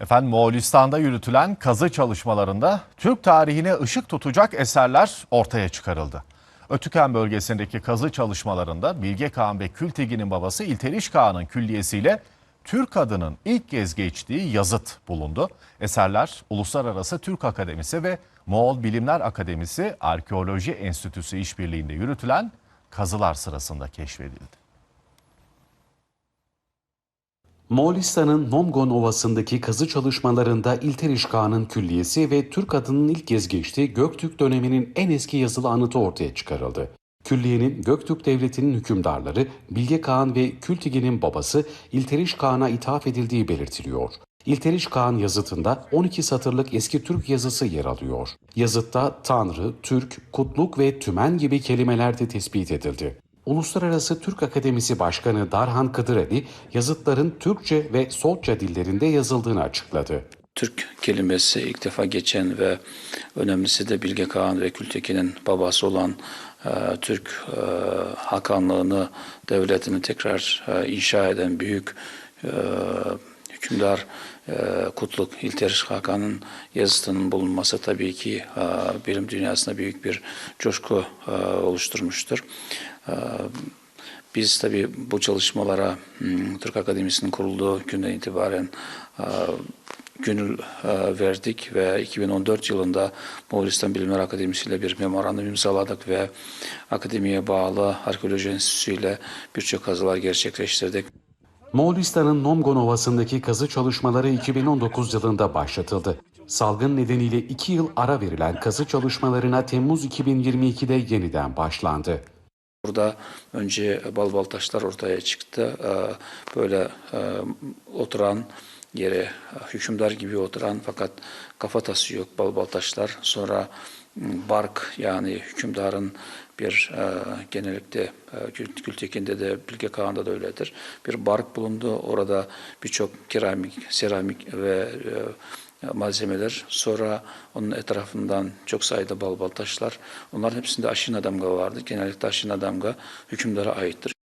Efendim Moğolistan'da yürütülen kazı çalışmalarında Türk tarihine ışık tutacak eserler ortaya çıkarıldı. Ötüken bölgesindeki kazı çalışmalarında Bilge Kağan ve Kültegin'in babası İlteriş Kağan'ın külliyesiyle Türk adının ilk kez geçtiği yazıt bulundu. Eserler Uluslararası Türk Akademisi ve Moğol Bilimler Akademisi Arkeoloji Enstitüsü işbirliğinde yürütülen kazılar sırasında keşfedildi. Moğolistan'ın Nomgon Ovası'ndaki kazı çalışmalarında İlteriş Kağan'ın külliyesi ve Türk adının ilk kez geçtiği Göktürk döneminin en eski yazılı anıtı ortaya çıkarıldı. Külliyenin Göktürk Devleti'nin hükümdarları Bilge Kağan ve Kültigin'in babası İlteriş Kağan'a ithaf edildiği belirtiliyor. İlteriş Kağan yazıtında 12 satırlık eski Türk yazısı yer alıyor. Yazıtta Tanrı, Türk, kutluk ve tümen gibi kelimeler de tespit edildi. Uluslararası Türk Akademisi Başkanı Darhan Kıdıreli, yazıtların Türkçe ve Soltça dillerinde yazıldığını açıkladı. Türk kelimesi ilk defa geçen ve önemlisi de Bilge Kağan ve Kültekin'in babası olan e, Türk e, Hakanlığını, devletini tekrar e, inşa eden büyük e, hükümdar e, Kutluk İlteriş Hakan'ın yazıtının bulunması tabii ki e, bilim dünyasında büyük bir coşku e, oluşturmuştur. E, biz tabii bu çalışmalara hmm, Türk Akademisi'nin kurulduğu günden itibaren e, gönül e, verdik ve 2014 yılında Moğolistan Bilimler Akademisi ile bir memorandum imzaladık ve akademiye bağlı Arkeoloji Enstitüsü ile birçok kazılar gerçekleştirdik. Moğolistan'ın Nomgon Ovası'ndaki kazı çalışmaları 2019 yılında başlatıldı. Salgın nedeniyle 2 yıl ara verilen kazı çalışmalarına Temmuz 2022'de yeniden başlandı. Burada önce bal bal taşlar ortaya çıktı. Ee, Böyle e, oturan yere hükümdar gibi oturan fakat kafatası yok bal bal taşlar. Sonra m, bark yani hükümdarın bir e, genellikle e, Gül- Gültekin'de de Bilge Kağan'da da öyledir. Bir bark bulundu. Orada birçok keramik, seramik ve e, malzemeler. Sonra onun etrafından çok sayıda bal bal taşlar. Onların hepsinde aşina damga vardı. Genellikle aşina damga hükümdara aittir.